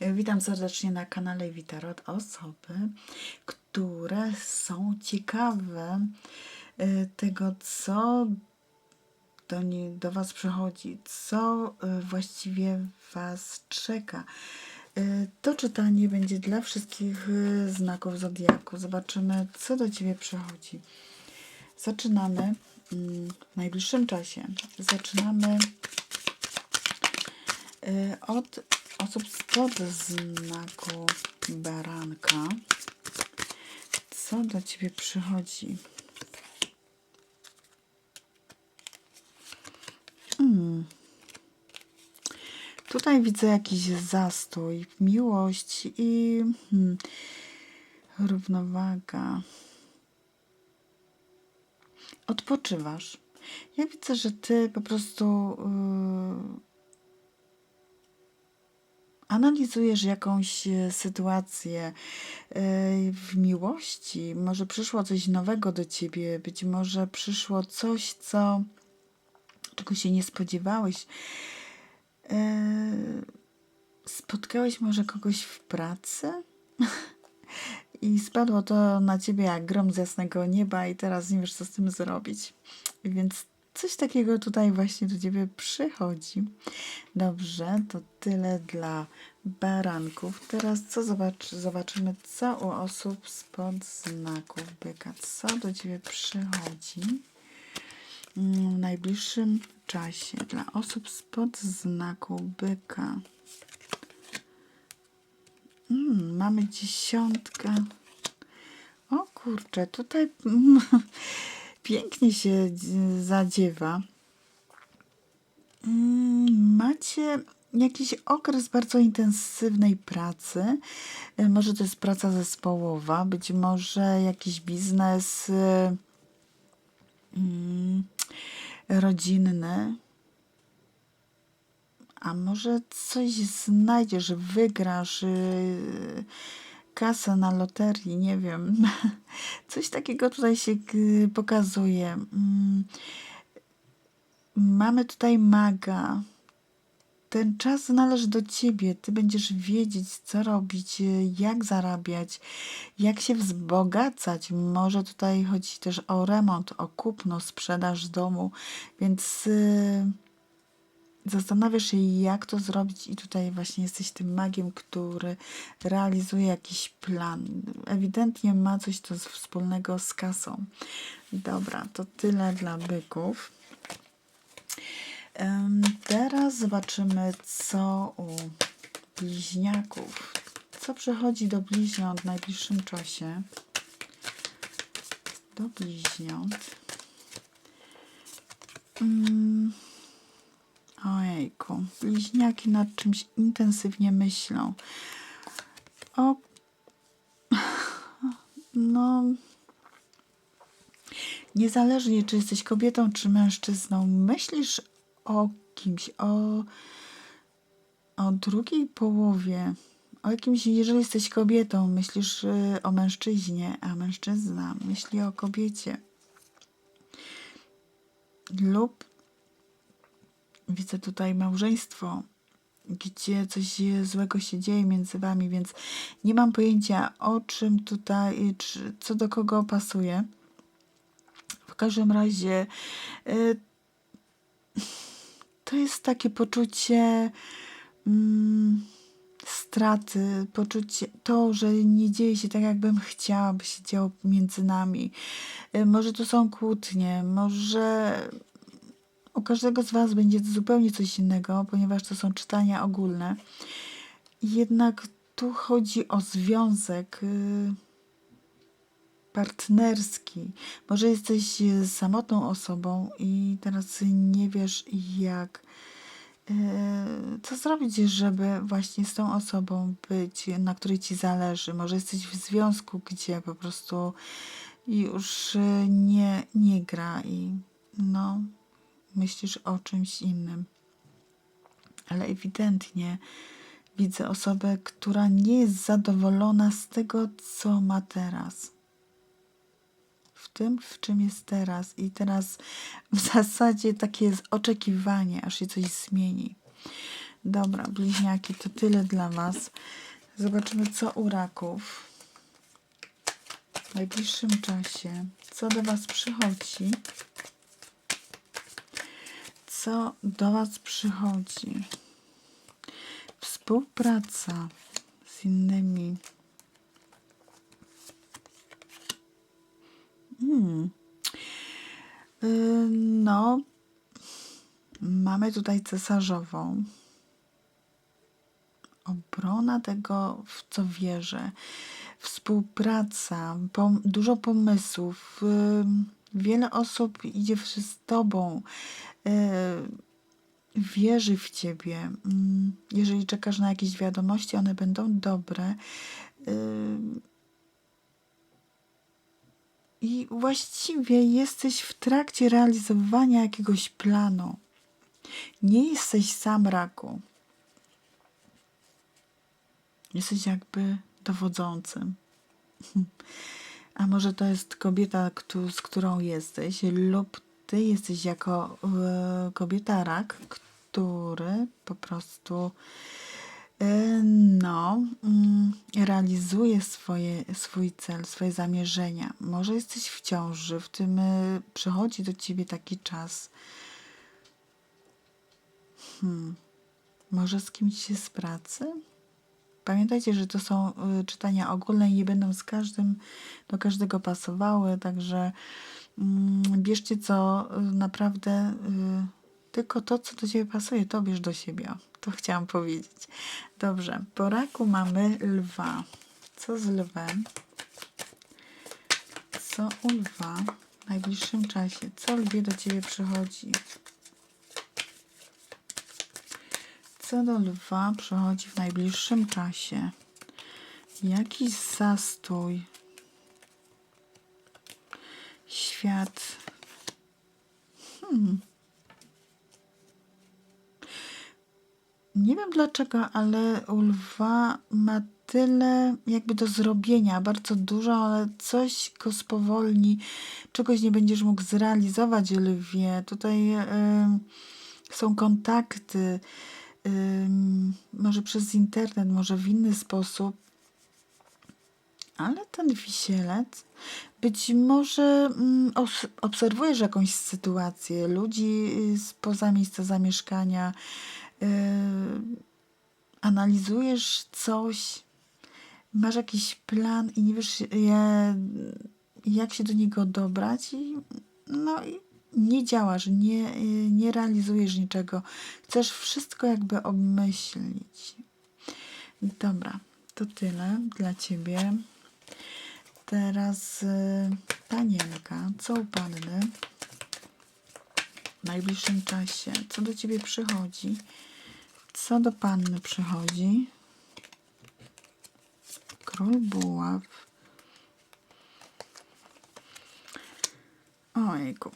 Witam serdecznie na kanale Witarot. Osoby, które są ciekawe e, tego, co do, nie, do Was przychodzi, co e, właściwie Was czeka. E, To czytanie będzie dla wszystkich znaków zodiaku. Zobaczymy, co do Ciebie przychodzi. Zaczynamy mm, w najbliższym czasie. Zaczynamy y, od osób spod znaku baranka. Co do ciebie przychodzi? Hmm. Tutaj widzę jakiś zastój, miłość i hmm, równowaga. Odpoczywasz. Ja widzę, że ty po prostu yy, analizujesz jakąś e, sytuację e, w miłości. Może przyszło coś nowego do ciebie, być może przyszło coś, co czego się nie spodziewałeś. E, Spotkałeś może kogoś w pracy? I spadło to na ciebie jak grom z jasnego nieba, i teraz nie wiesz, co z tym zrobić. Więc coś takiego tutaj właśnie do ciebie przychodzi. Dobrze, to tyle dla baranków. Teraz co zobacz, zobaczymy, co u osób spod znaków byka. Co do ciebie przychodzi w najbliższym czasie dla osób spod znaku byka. Mm, mamy dziesiątkę. O kurczę, tutaj pięknie się dzi- zadziewa. Mm, Macie jakiś okres bardzo intensywnej pracy. E, Może to jest praca zespołowa, być może jakiś biznes e, mm, rodzinny. A może coś znajdziesz, wygrasz yy, kasę na loterii, nie wiem. Coś takiego tutaj się y, pokazuje. Mm, Mamy tutaj maga. Ten czas należy do ciebie. Ty będziesz wiedzieć, co robić, y, jak zarabiać, jak się wzbogacać. Może tutaj chodzi też o remont, o kupno, sprzedaż domu, więc. y, Zastanawiasz się, jak to zrobić, i tutaj właśnie jesteś tym magiem, który realizuje jakiś plan. Ewidentnie ma coś to wspólnego z kasą. Dobra, to tyle dla byków. Teraz zobaczymy, co u bliźniaków. Co przychodzi do bliźniąt w najbliższym czasie? Do bliźniąt. Mm. Ojejku, bliźniaki nad czymś intensywnie myślą. O, no, niezależnie czy jesteś kobietą, czy mężczyzną, myślisz o kimś, o, o drugiej połowie, o jakimś, jeżeli jesteś kobietą, myślisz y, o mężczyźnie, a mężczyzna myśli o kobiecie. Lub widzę tutaj małżeństwo, gdzie coś złego się dzieje między wami, więc nie mam pojęcia o czym tutaj, czy, co do kogo pasuje. W każdym razie y, to jest takie poczucie mm, straty, poczucie to, że nie dzieje się tak, jakbym chciała, by się działo między nami. Y, Może to są kłótnie, może u każdego z Was będzie zupełnie coś innego, ponieważ to są czytania ogólne. Jednak tu chodzi o związek y, partnerski. Może jesteś y, samotną osobą i teraz nie wiesz, jak y, co zrobić, żeby właśnie z tą osobą być, na której ci zależy. Może jesteś w związku, gdzie po prostu już nie, nie gra i no, myślisz o czymś innym. Ale ewidentnie widzę osobę, która nie jest zadowolona z tego, co ma teraz. W tym, w czym jest teraz. I teraz w zasadzie takie jest oczekiwanie, aż się coś zmieni. Dobra, bliźniaki, to tyle dla Was. Zobaczymy, co u raków w najbliższym czasie. Co do Was przychodzi? Co do Was przychodzi? Współpraca z innymi. Hmm. Y, No, mamy tutaj cesarzową. Obrona tego, w co wierzę. Współpraca, pom- dużo pomysłów. y, Wiele osób idzie z tobą. Y, Wierzy w ciebie. Mm, Jeżeli czekasz na jakieś wiadomości, one będą dobre. y, I właściwie jesteś w trakcie realizowania jakiegoś planu. Nie jesteś sam raku. Jesteś jakby dowodzącym. A może to jest kobieta, z którą jesteś, lub ty jesteś jako e, kobieta rak, który po prostu e, no, mm, realizuje swoje, swój cel, swoje zamierzenia. Może jesteś w ciąży, w tym e, przychodzi do ciebie taki czas. Może z kimś z pracy? Pamiętajcie, że to są y, czytania ogólne i nie będą z każdym, do każdego pasowały, także bierzcie co y, naprawdę, y, tylko to, co do Ciebie pasuje, to bierz do siebie. To chciałam powiedzieć. Dobrze, po raku mamy lwa. Co z lwem? Co u lwa w najbliższym czasie? Co lwie do Ciebie przychodzi? Co do lwa przychodzi w najbliższym czasie? Jakiś zastój. Świat. Hmm. Nie wiem dlaczego, ale u lwa ma tyle jakby do zrobienia, bardzo dużo, ale coś go spowolni, czegoś nie będziesz mógł zrealizować, lwie. Tutaj em, są kontakty, ym, może przez internet, może w inny sposób. Ale ten wisielec, być może mm, os- obserwujesz jakąś sytuację, ludzi y, spoza miejsca zamieszkania, y, analizujesz coś, masz jakiś plan i nie wiesz, je, jak się do niego dobrać i no i nie działasz, nie, y, nie realizujesz niczego. Chcesz wszystko jakby obmyślić. Dobra, to tyle dla ciebie. Teraz y, panienka, co u panny w najbliższym czasie? Co do ciebie przychodzi? Co do panny przychodzi? Król buław. Ojku.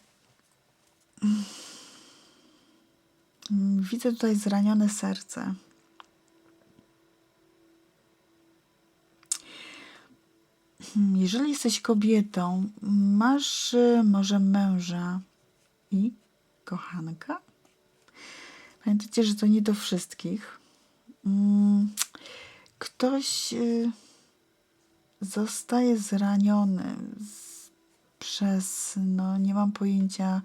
Widzę tutaj zranione serce. Hmm, Jeżeli jesteś kobietą, masz y, może męża i kochanka. Pamiętajcie, że to nie do wszystkich. Mm, Ktoś y, zostaje zraniony przez, no nie mam pojęcia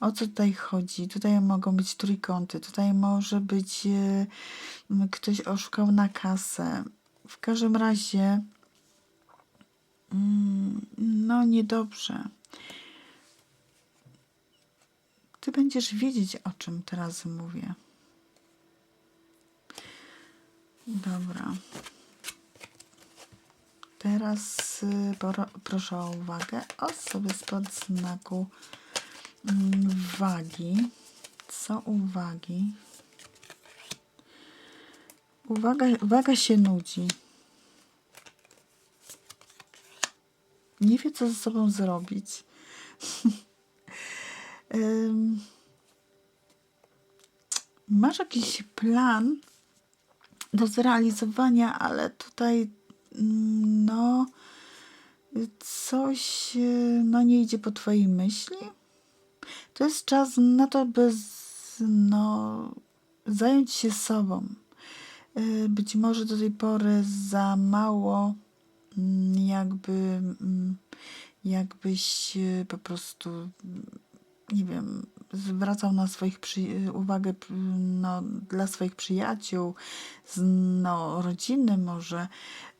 o co tutaj chodzi. Tutaj mogą być trójkąty, tutaj może być y, ktoś oszukał na kasę. W każdym razie, no niedobrze. Ty będziesz wiedzieć, o czym teraz mówię. Dobra. Teraz y, proszę o uwagę. Osoby spod znaku mm, wagi. Co uwagi? Uwaga, waga się nudzi. Nie wie, co ze sobą zrobić. Masz jakiś plan do zrealizowania, ale tutaj no coś y, no nie idzie po twojej myśli. To jest czas na to, by z, no, zająć się sobą. Y, Być może do tej pory za mało jakby mm, jakbyś y, po prostu mm, nie wiem, zwracał na swoich przy... uwagę p- no, dla swoich przyjaciół, z, no, rodziny może.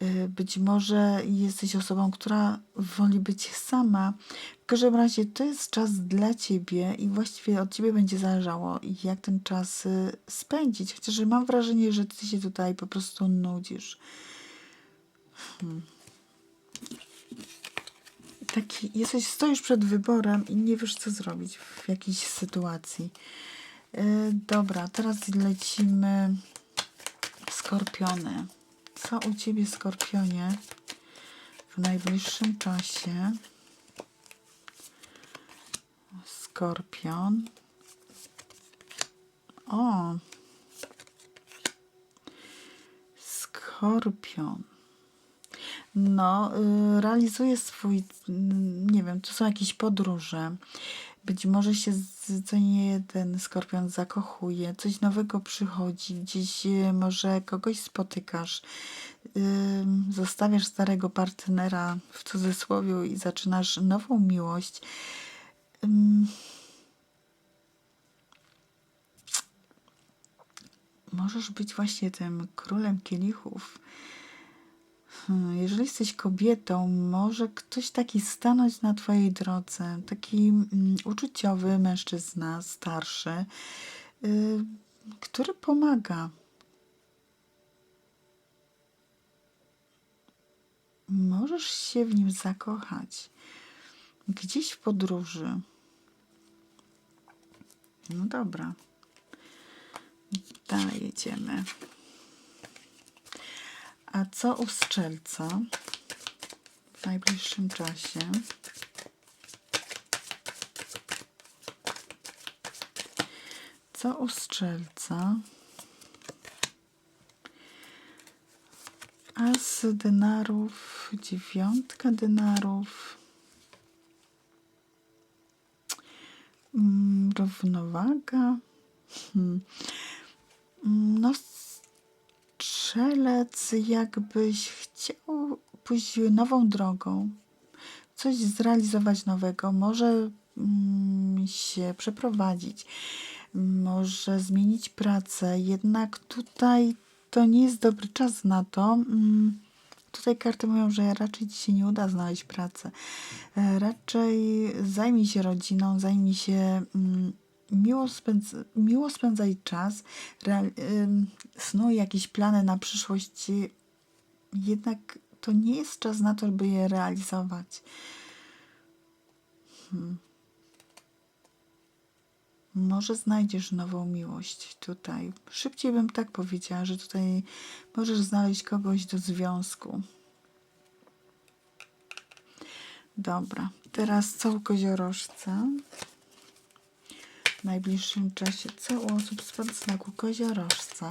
Y, Być może jesteś osobą, która woli być sama. W każdym razie to jest czas dla ciebie i właściwie od ciebie będzie zależało, jak ten czas spędzić. Chociaż mam wrażenie, że ty się tutaj po prostu nudzisz. Taki, jesteś, stoisz przed wyborem i nie wiesz, co zrobić w jakiejś sytuacji. Yy, dobra, teraz lecimy skorpiony. Co u ciebie, skorpionie, w najbliższym czasie? Skorpion. O! Skorpion. No, y, realizuje swój, nie wiem, to są jakieś podróże. Być może się co nie jeden skorpion zakochuje, coś nowego przychodzi, gdzieś y, może kogoś spotykasz, y, zostawiasz starego partnera w cudzysłowie i zaczynasz nową miłość. Możesz być właśnie tym królem kielichów. Hmm, Jeżeli jesteś kobietą, może ktoś taki stanąć na twojej drodze, taki mm, uczuciowy mężczyzna, starszy, y, który pomaga. Możesz się w nim zakochać. Gdzieś w podróży. No dobra. Dalej jedziemy. A co u strzelca w najbliższym czasie? Co u strzelca? As denarów, dziewiątka denarów, mm, równowaga. Hmm. Mm, No, strzelec, jakbyś chciał pójść nową drogą, coś zrealizować nowego, może mm, się przeprowadzić, może zmienić pracę, jednak tutaj to nie jest dobry czas na to. Mm, Tutaj karty mówią, że raczej ci się nie uda znaleźć pracy. E, Raczej zajmij się rodziną, zajmij się mm, miło, spędz, miło spędzaj czas, real, ym, snuj jakieś plany na przyszłość. Jednak to nie jest czas na to, by je realizować. Hmm. Może znajdziesz nową miłość tutaj. Szybciej bym tak powiedziała, że tutaj możesz znaleźć kogoś do związku. Dobra, teraz co u koziorożca? Najbliższym czasie co u osób spod znaku koziorożca?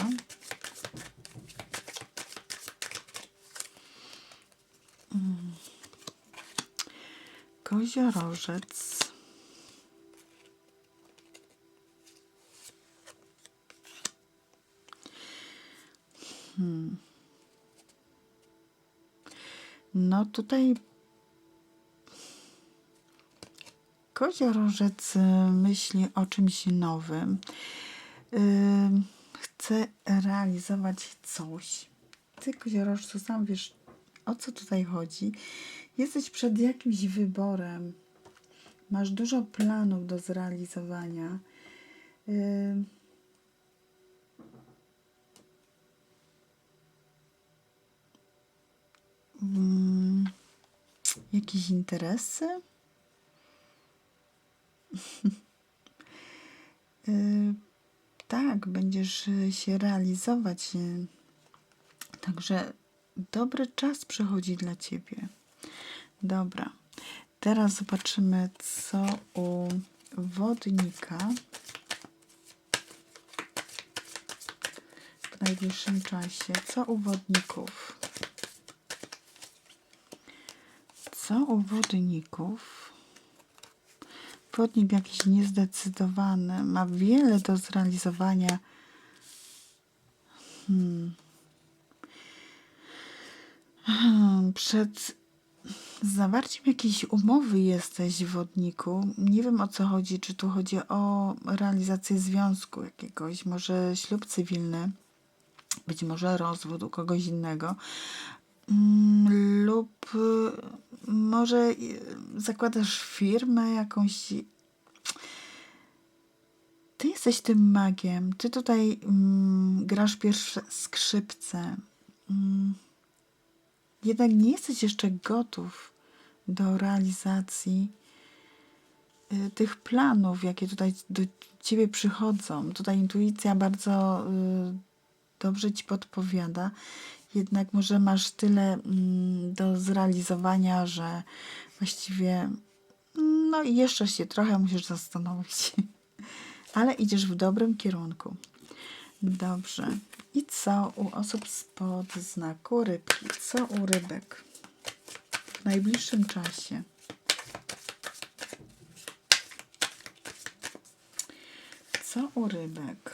Koziorożec. No tutaj koziorożec y, myśli o czymś nowym. Ym, Chce realizować coś. Ty, koziorożcu, sam wiesz, o co tutaj chodzi. Jesteś przed jakimś wyborem. Masz dużo planów do zrealizowania. Ym, mm, Jakieś interesy? Y, Tak, będziesz y, się realizować. y, Także dobry czas przychodzi dla ciebie. Dobra. Teraz zobaczymy, co u wodnika w najbliższym czasie. Co u wodników? Co u wodników? Wodnik jakiś niezdecydowany, ma wiele do zrealizowania. Hmm, Przed zawarciem jakiejś umowy jesteś, wodniku. Nie wiem o co chodzi. Czy tu chodzi o realizację związku jakiegoś, może ślub cywilny, być może rozwód u kogoś innego. Mm, Lub może y, zakładasz firmę jakąś. Ty jesteś tym magiem. Ty tutaj mm, grasz pierwsze skrzypce. Mm, jednak nie jesteś jeszcze gotów do realizacji y, tych planów, jakie tutaj do ciebie przychodzą. Tutaj intuicja bardzo y, dobrze ci podpowiada, jednak może masz tyle mm, do zrealizowania, że właściwie no i jeszcze się trochę musisz zastanowić. Ale idziesz w dobrym kierunku. Dobrze. I co u osób spod znaku rybki? Co u rybek? W najbliższym czasie. Co u rybek?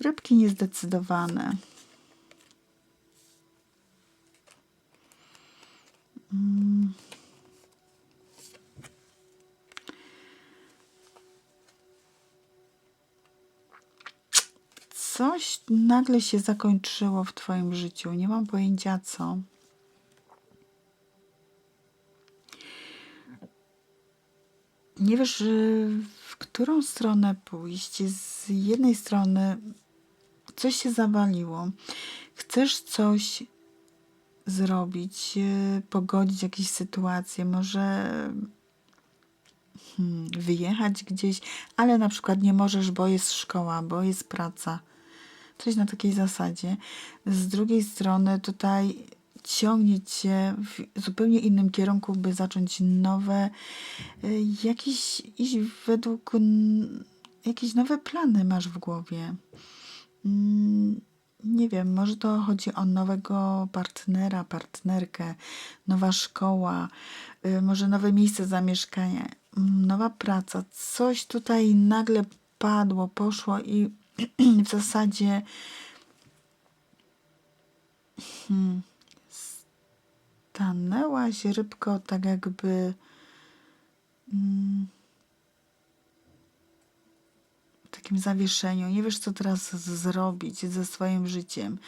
Rybki niezdecydowane. Mm. Coś nagle się zakończyło w Twoim życiu. Nie mam pojęcia co. Nie wiesz, y, w którą stronę pójść. Z jednej strony coś się zawaliło. Chcesz coś zrobić, y, pogodzić jakieś sytuacje, może hmm, wyjechać gdzieś, ale na przykład nie możesz, bo jest szkoła, bo jest praca. Coś na takiej zasadzie. Z drugiej strony tutaj ciągnie cię w zupełnie innym kierunku, by zacząć nowe, y, jakieś, iść według jakieś nowe plany masz w głowie. Mm, Nie wiem, może to chodzi o nowego partnera, partnerkę, nowa szkoła, y, może nowe miejsce zamieszkania, nowa praca. Coś tutaj nagle padło, poszło i w zasadzie stanęłaś rybko tak jakby mm, w takim zawieszeniu. Nie wiesz, co teraz zrobić ze swoim życiem.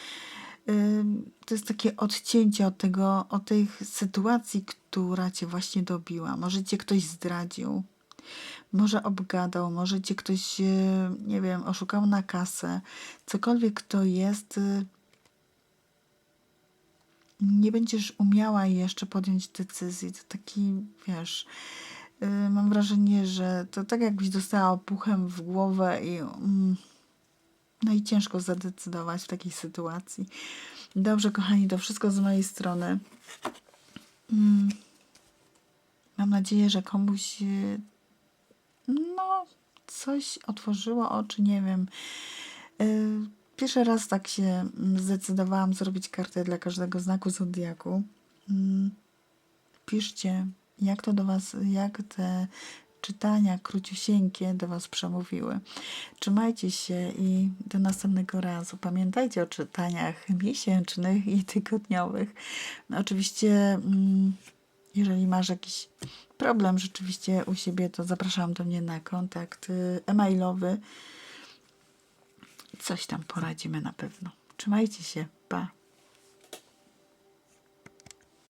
To jest takie odcięcie od tego, od tej sytuacji, która cię właśnie dobiła. Może cię ktoś zdradził, może obgadał, może cię ktoś, e, nie wiem, oszukał na kasę. Cokolwiek to jest, y, nie będziesz umiała jeszcze podjąć decyzji. To taki, wiesz, y, mam wrażenie, że to tak jakbyś dostała opuchem w głowę i mm, no i ciężko zadecydować w takiej sytuacji. Dobrze, kochani, to wszystko z mojej strony. Mm, Mam nadzieję, że komuś no, coś otworzyło oczy, nie wiem. Y, Pierwszy raz tak się mm, zdecydowałam zrobić kartę dla każdego znaku zodiaku. Mm, Piszcie, jak to do Was, jak te czytania króciusieńkie do Was przemówiły. Trzymajcie się i do następnego razu. Pamiętajcie o czytaniach miesięcznych i tygodniowych. Oczywiście, mm, jeżeli masz jakiś problem rzeczywiście u siebie, to zapraszam do mnie na kontakt y, e-mailowy. Coś tam poradzimy na pewno. Trzymajcie się. Pa.